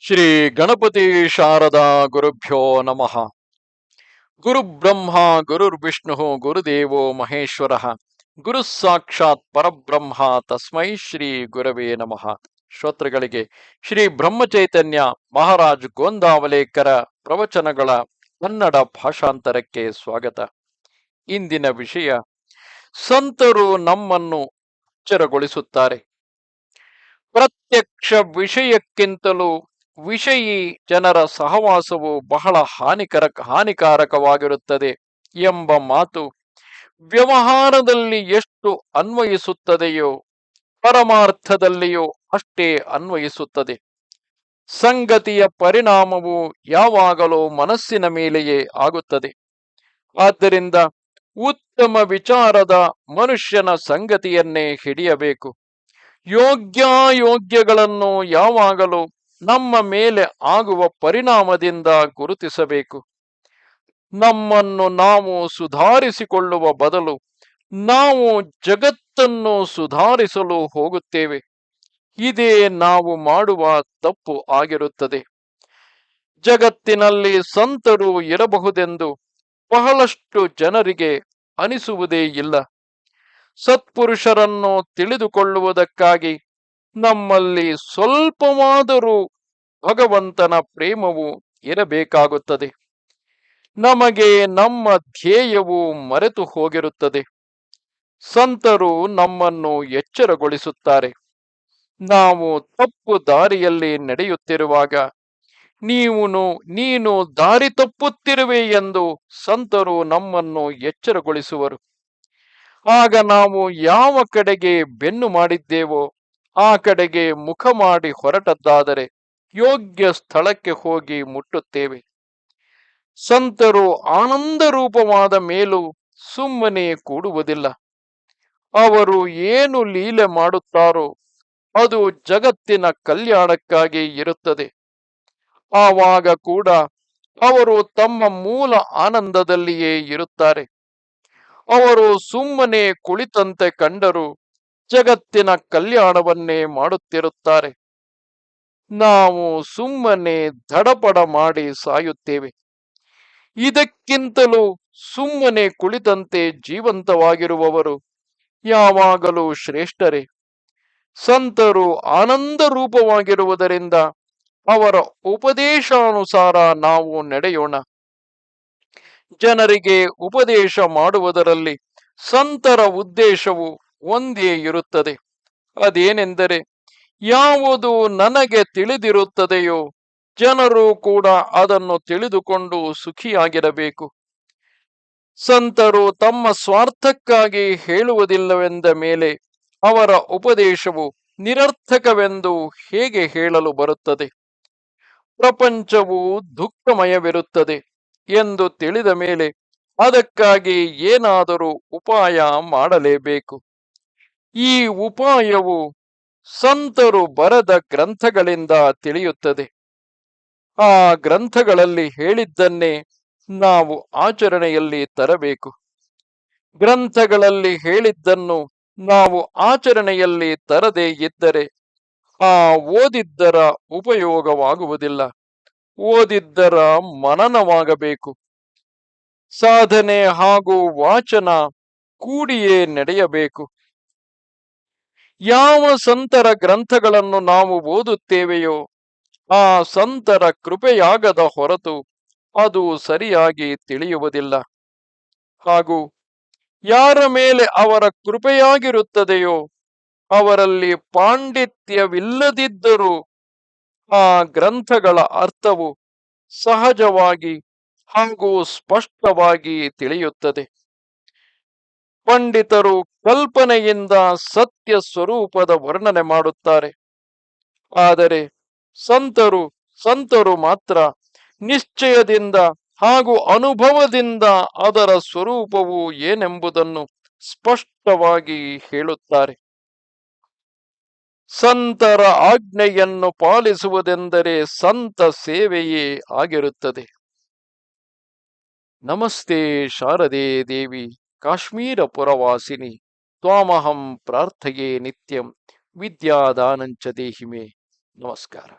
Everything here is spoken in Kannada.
ಶ್ರೀ ಗಣಪತಿ ಶಾರದಾ ಗುರುಭ್ಯೋ ನಮಃ. ಗುರು ಬ್ರಹ್ಮ ಗುರುರ್ವಿಷ್ಣು ಗುರುದೇವೋ ಮಹೇಶ್ವರ. ಗುರು ಸಾಕ್ಷಾತ್ ಪರಬ್ರಹ್ಮ, ತಸ್ಮೈ ಶ್ರೀ ಗುರವೇ ನಮಃ. ಶ್ರೋತೃಗಳಿಗೆ ಶ್ರೀ ಬ್ರಹ್ಮಚೈತನ್ಯ ಮಹಾರಾಜ್ ಗೋಂದಾವಲೇಕರ ಪ್ರವಚನಗಳ ಕನ್ನಡ ಭಾಷಾಂತರಕ್ಕೆ ಸ್ವಾಗತ. ಇಂದಿನ ವಿಷಯ, ಸಂತರು ನಮ್ಮನ್ನು ಎಚ್ಚರಗೊಳಿಸುತ್ತಾರೆ ಪ್ರತ್ಯಕ್ಷ ವಿಷಯಕ್ಕಿಂತಲೂ ವಿಷಯಿ ಜನರ ಸಹವಾಸವು ಬಹಳ ಹಾನಿಕರ ಹಾನಿಕಾರಕವಾಗಿರುತ್ತದೆ ಎಂಬ ಮಾತು ವ್ಯವಹಾರದಲ್ಲಿ ಎಷ್ಟು ಅನ್ವಯಿಸುತ್ತದೆಯೋ, ಪರಮಾರ್ಥದಲ್ಲಿಯೂ ಅಷ್ಟೇ ಅನ್ವಯಿಸುತ್ತದೆ. ಸಂಗತಿಯ ಪರಿಣಾಮವು ಯಾವಾಗಲೂ ಮನಸ್ಸಿನ ಮೇಲೆಯೇ ಆಗುತ್ತದೆ. ಆದ್ದರಿಂದ ಉತ್ತಮ ವಿಚಾರದ ಮನುಷ್ಯನ ಸಂಗತಿಯನ್ನೇ ಹಿಡಿಯಬೇಕು. ಯೋಗ್ಯಾಯೋಗ್ಯಗಳನ್ನು ಯಾವಾಗಲೂ ನಮ್ಮ ಮೇಲೆ ಆಗುವ ಪರಿಣಾಮದಿಂದ ಗುರುತಿಸಬೇಕು. ನಮ್ಮನ್ನು ನಾವು ಸುಧಾರಿಸಿಕೊಳ್ಳುವ ಬದಲು ನಾವು ಜಗತ್ತನ್ನು ಸುಧಾರಿಸಲು ಹೋಗುತ್ತೇವೆ. ಇದೇ ನಾವು ಮಾಡುವ ತಪ್ಪು ಆಗಿರುತ್ತದೆ. ಜಗತ್ತಿನಲ್ಲಿ ಸಂತರು ಇರಬಹುದೆಂದು ಬಹಳಷ್ಟು ಜನರಿಗೆ ಅನಿಸುವುದೇ ಇಲ್ಲ. ಸತ್ಪುರುಷರನ್ನು ತಿಳಿದುಕೊಳ್ಳುವುದಕ್ಕಾಗಿ ನಮ್ಮಲ್ಲಿ ಸ್ವಲ್ಪವಾದರೂ ಭಗವಂತನ ಪ್ರೇಮವು ಇರಬೇಕಾಗುತ್ತದೆ. ನಮಗೆ ನಮ್ಮ ಧ್ಯೇಯವು ಮರೆತು ಹೋಗಿರುತ್ತದೆ. ಸಂತರು ನಮ್ಮನ್ನು ಎಚ್ಚರಗೊಳಿಸುತ್ತಾರೆ. ನಾವು ತಪ್ಪು ದಾರಿಯಲ್ಲಿ ನಡೆಯುತ್ತಿರುವಾಗ ನೀವು ನೀನು ದಾರಿ ತಪ್ಪುತ್ತಿರುವೆ ಎಂದು ಸಂತರು ನಮ್ಮನ್ನು ಎಚ್ಚರಗೊಳಿಸುವರು. ಆಗ ನಾವು ಯಾವ ಕಡೆಗೆ ಬೆನ್ನು ಮಾಡಿದ್ದೇವೋ, ಆ ಕಡೆಗೆ ಮುಖ ಮಾಡಿ ಹೊರಟದ್ದಾದರೆ ಯೋಗ್ಯ ಸ್ಥಳಕ್ಕೆ ಹೋಗಿ ಮುಟ್ಟುತ್ತೇವೆ. ಸಂತರು ಆನಂದ ರೂಪವಾದ ಮೇಲೂ ಸುಮ್ಮನೆ ಕೂಡುವುದಿಲ್ಲ. ಅವರು ಏನು ಲೀಲೆ ಮಾಡುತ್ತಾರೋ ಅದು ಜಗತ್ತಿನ ಕಲ್ಯಾಣಕ್ಕಾಗಿ ಇರುತ್ತದೆ. ಆವಾಗ ಕೂಡ ಅವರು ತಮ್ಮ ಮೂಲ ಆನಂದದಲ್ಲಿಯೇ ಇರುತ್ತಾರೆ. ಅವರು ಸುಮ್ಮನೆ ಕುಳಿತಂತೆ ಕಂಡರು ಜಗತ್ತಿನ ಕಲ್ಯಾಣವನ್ನೇ ಮಾಡುತ್ತಿರುತ್ತಾರೆ. ನಾವು ಸುಮ್ಮನೆ ದಡಪಡ ಮಾಡಿ ಸಾಯುತ್ತೇವೆ. ಇದಕ್ಕಿಂತಲೂ ಸುಮ್ಮನೆ ಕುಳಿತಂತೆ ಜೀವಂತವಾಗಿರುವವರು ಯಾವಾಗಲೂ ಶ್ರೇಷ್ಠರೇ. ಸಂತರು ಆನಂದ ರೂಪವಾಗಿರುವುದರಿಂದ ಅವರ ಉಪದೇಶಾನುಸಾರ ನಾವು ನಡೆಯೋಣ. ಜನರಿಗೆ ಉಪದೇಶ ಮಾಡುವುದರಲ್ಲಿ ಸಂತರ ಉದ್ದೇಶವು ಒಂದೇ ಇರುತ್ತದೆ. ಅದೇನೆಂದರೆ ಯಾವುದು ನನಗೆ ತಿಳಿದಿರುತ್ತದೆಯೋ ಜನರು ಕೂಡ ಅದನ್ನು ತಿಳಿದುಕೊಂಡು ಸುಖಿಯಾಗಿರಬೇಕು. ಸಂತರು ತಮ್ಮ ಸ್ವಾರ್ಥಕ್ಕಾಗಿ ಹೇಳುವುದಿಲ್ಲವೆಂದ ಮೇಲೆ ಅವರ ಉಪದೇಶವು ನಿರರ್ಥಕವೆಂದು ಹೇಗೆ ಹೇಳಲು ಬರುತ್ತದೆ? ಪ್ರಪಂಚವು ದುಃಖಮಯವಿರುತ್ತದೆ ಎಂದು ತಿಳಿದ ಮೇಲೆ ಅದಕ್ಕಾಗಿ ಏನಾದರೂ ಉಪಾಯ ಮಾಡಲೇಬೇಕು. ಈ ಉಪಾಯವು ಸಂತರು ಬರದ ಗ್ರಂಥಗಳಿಂದ ತಿಳಿಯುತ್ತದೆ. ಆ ಗ್ರಂಥಗಳಲ್ಲಿ ಹೇಳಿದ್ದನ್ನೇ ನಾವು ಆಚರಣೆಯಲ್ಲಿ ತರಬೇಕು. ಗ್ರಂಥಗಳಲ್ಲಿ ಹೇಳಿದ್ದನ್ನು ನಾವು ಆಚರಣೆಯಲ್ಲಿ ತರದೇ ಇದ್ದರೆ ಆ ಓದಿದ್ದರ ಉಪಯೋಗವಾಗುವುದಿಲ್ಲ. ಓದಿದ್ದರ ಮನನವಾಗಬೇಕು. ಸಾಧನೆ ಹಾಗೂ ವಾಚನ ಕೂಡಿಯೇ ನಡೆಯಬೇಕು. ಯಾವ ಸಂತರ ಗ್ರಂಥಗಳನ್ನು ನಾವು ಓದುತ್ತೇವೆಯೋ ಆ ಸಂತರ ಕೃಪೆಯಾಗದ ಹೊರತು ಅದು ಸರಿಯಾಗಿ ತಿಳಿಯುವುದಿಲ್ಲ. ಹಾಗೂ ಯಾರ ಮೇಲೆ ಅವರ ಕೃಪೆಯಾಗಿರುತ್ತದೆಯೋ ಅವರಲ್ಲಿ ಪಾಂಡಿತ್ಯವಿಲ್ಲದಿದ್ದರೂ ಆ ಗ್ರಂಥಗಳ ಅರ್ಥವು ಸಹಜವಾಗಿ ಹಾಗೂ ಸ್ಪಷ್ಟವಾಗಿ ತಿಳಿಯುತ್ತದೆ. ಪಂಡಿತರು ಕಲ್ಪನೆಯಿಂದ ಸತ್ಯ ಸ್ವರೂಪದ ವರ್ಣನೆ ಮಾಡುತ್ತಾರೆ. ಆದರೆ ಸಂತರು ಸಂತರು ಮಾತ್ರ ನಿಶ್ಚಯದಿಂದ ಹಾಗೂ ಅನುಭವದಿಂದ ಅದರ ಸ್ವರೂಪವು ಏನೆಂಬುದನ್ನು ಸ್ಪಷ್ಟವಾಗಿ ಹೇಳುತ್ತಾರೆ. ಸಂತರ ಆಜ್ಞೆಯನ್ನು ಪಾಲಿಸುವುದೆಂದರೆ ಸಂತ ಸೇವೆಯೇ ಆಗಿರುತ್ತದೆ. ನಮಸ್ತೆ ಶಾರದೆ ದೇವಿ. ಕಾಶ್ಮೀರ ಪುರವಾಸಿನಿ ತ್ವಾಮಹಂ ಪ್ರಾರ್ಥಯೇ ನಿತ್ಯಂ ವಿದ್ಯಾದಾನಂಚ ದೇಹಿಮೆ. ನಮಸ್ಕಾರ.